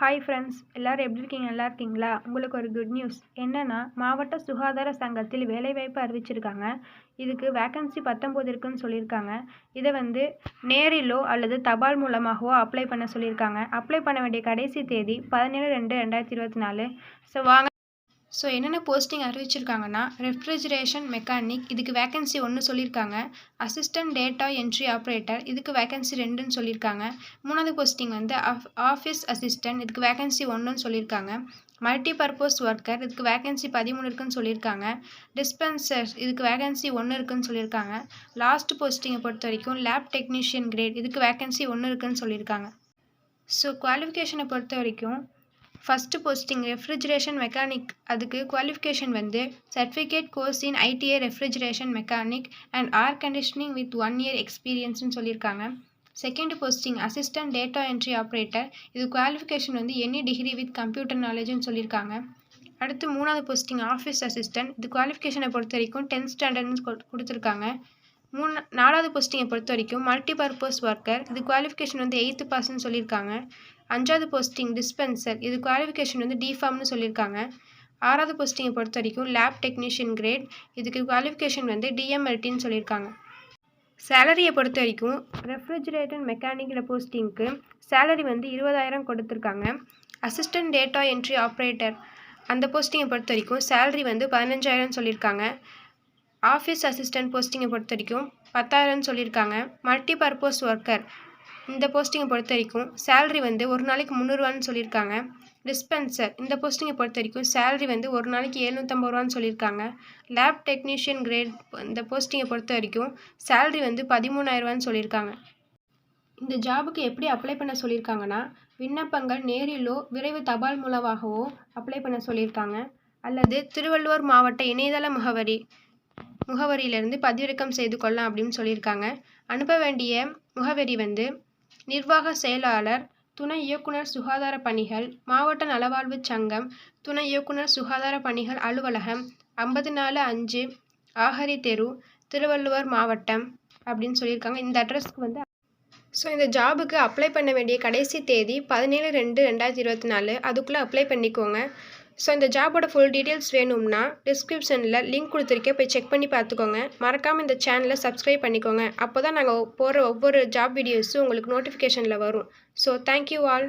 Hi friends எல்லோரும் எப்படி இருக்கீங்க? நல்லா இருக்கீங்களா? உங்களுக்கு ஒரு குட் நியூஸ் என்னென்னா மாவட்ட சுகாதார சங்கத்தில் வேலைவாய்ப்பு அறிவிச்சிருக்காங்க. இதுக்கு வேக்கன்சி பத்தொம்போது இருக்குன்னு சொல்லியிருக்காங்க. இதை வந்து நேரிலோ அல்லது தபால் மூலமாகவோ அப்ளை பண்ண சொல்லியிருக்காங்க. அப்ளை பண்ண வேண்டிய கடைசி தேதி பதினேழு ரெண்டு ரெண்டாயிரத்தி இருபத்தி நாலு. ஸோ வாங்க ஸோ என்னென்ன போஸ்டிங் அறிவிச்சிருக்காங்கன்னா ரெஃப்ரிஜரேஷன் மெக்கானிக் இதுக்கு வேகன்சி ஒன்று சொல்லியிருக்காங்க அசிஸ்டன்ட் டேட்டா என்ட்ரி ஆப்ரேட்டர் இதுக்கு வேகன்சி ரெண்டுன்னு சொல்லியிருக்காங்க மூணாவது போஸ்டிங் வந்து ஆஃபீஸ் அசிஸ்டன்ட் இதுக்கு வேகன்சி ஒன்றுன்னு சொல்லியிருக்காங்க மல்டி பர்பஸ் ஒர்க்கர் இதுக்கு வேகன்சி பதிமூணு இருக்குன்னு சொல்லியிருக்காங்க டிஸ்பென்சர்ஸ் இதுக்கு வேகன்சி ஒன்று இருக்குன்னு சொல்லியிருக்காங்க லாஸ்ட் போஸ்டிங்கை பொறுத்த வரைக்கும் லேப் டெக்னீஷியன் கிரேட் இதுக்கு வேகன்சி ஒன்று இருக்குன்னு சொல்லியிருக்காங்க ஸோ குவாலிஃபிகேஷனை பொறுத்த வரைக்கும் ஃபஸ்ட்டு போஸ்டிங் ரெஃப்ரிஜரேஷன் மெக்கானிக் அதுக்கு குவாலிஃபிகேஷன் வந்து certificate course in ITI refrigeration mechanic and air conditioning with one year எக்ஸ்பீரியன்ஸ்னு சொல்லியிருக்காங்க. Second posting assistant data entry operator இது குவாலிஃபிகேஷன் வந்து எனி டிகிரி வித் கம்ப்யூட்டர் நாலேஜ்னு சொல்லியிருக்காங்க. அடுத்து மூணாவது போஸ்டிங் ஆஃபீஸ் அசிஸ்டன்ட் இது குவாலிஃபிகேஷனை பொறுத்த வரைக்கும் டென்த் ஸ்டாண்டர்ட்னு கொடுத்துருக்காங்க. மூணு நாலாவது போஸ்டிங்கை பொறுத்த வரைக்கும் மல்டி பர்பஸ் ஒர்க்கர் இது குவாலிஃபிகேஷன் வந்து எயித்து பாஸ்ன்னு சொல்லியிருக்காங்க. அஞ்சாவது போஸ்டிங் டிஸ்பென்சர் இது குவாலிஃபிகேஷன் வந்து டிஃபார்ம்னு சொல்லியிருக்காங்க. ஆறாவது போஸ்டிங்கை பொறுத்த வரைக்கும் லேப் டெக்னீஷியன் கிரேட் இதுக்கு குவாலிஃபிகேஷன் வந்து டிஎம்எல்டின்னு சொல்லியிருக்காங்க. சேலரியை பொறுத்த வரைக்கும் ரெஃப்ரிஜிரேட்டர் மெக்கானிக்கில் போஸ்டிங்க்கு சேலரி வந்து இருபதாயிரம் கொடுத்துருக்காங்க. அசிஸ்டன்ட் டேட்டா என்ட்ரி ஆப்ரேட்டர் அந்த போஸ்டிங்கை பொறுத்த வரைக்கும் சேலரி வந்து பதினஞ்சாயிரம் சொல்லியிருக்காங்க. ஆஃபீஸ் அசிஸ்டன்ட் போஸ்டிங்கை பொறுத்த வரைக்கும் பத்தாயிரம்னு சொல்லியிருக்காங்க. Multi purpose worker. இந்த போஸ்டிங்கை பொறுத்த வரைக்கும் சேல்ரி வந்து ஒரு நாளைக்கு முந்நூறுவான்னு சொல்லியிருக்காங்க. டிஸ்பென்சர் இந்த போஸ்டிங்கை பொறுத்த வரைக்கும் சேல்ரி வந்து ஒரு நாளைக்கு எழுநூற்றம்பது ரூபான்னு சொல்லியிருக்காங்க. லேப் டெக்னீஷியன் கிரேட் இந்த போஸ்டிங்கை பொறுத்த வரைக்கும் சேல்ரி வந்து பதிமூணாயிரரூவான்னு சொல்லியிருக்காங்க. இந்த ஜாபுக்கு எப்படி அப்ளை பண்ண சொல்லியிருக்காங்கன்னா விண்ணப்பங்கள் நேரிலோ விரைவு தபால் மூலமாகவோ அப்ளை பண்ண சொல்லியிருக்காங்க. அல்லது திருவள்ளுவர் மாவட்ட இணையதள முகவரி. முகவரியிலிருந்து பதிவிறக்கம் செய்து கொள்ளலாம் அப்படின்னு சொல்லியிருக்காங்க. அனுப்ப வேண்டிய முகவரி வந்து நிர்வாக செயலாளர் துணை இயக்குனர் சுகாதார பணிகள் மாவட்ட நலவாழ்வு சங்கம் துணை இயக்குனர் சுகாதார பணிகள் அலுவலகம் ஐம்பது நாலு அஞ்சு ஆஹரி தெரு திருவள்ளுவர் மாவட்டம் அப்படின்னு சொல்லியிருக்காங்க. இந்த அட்ரஸ்க்கு வந்து ஸோ இந்த ஜாபுக்கு அப்ளை பண்ண வேண்டிய கடைசி தேதி பதினேழு ரெண்டு ரெண்டாயிரத்தி இருபத்தி நாலு. அதுக்குள்ளே அப்ளை பண்ணிக்கோங்க. ஸோ இந்த ஜாபோட ஃபுல் டீட்டெயில்ஸ் வேணும்னா டிஸ்கிரிப்ஷனில் லிங்க் கொடுத்துருக்கேன். போய் செக் பண்ணி பார்த்துக்கோங்க. மறக்காமல் இந்த சேனலை சப்ஸ்கிரைப் பண்ணிக்கோங்க. அப்போ தான் நாங்கள் போகிற ஒவ்வொரு ஜாப் வீடியோஸும் உங்களுக்கு நோட்டிஃபிகேஷனில் வரும். So thank you all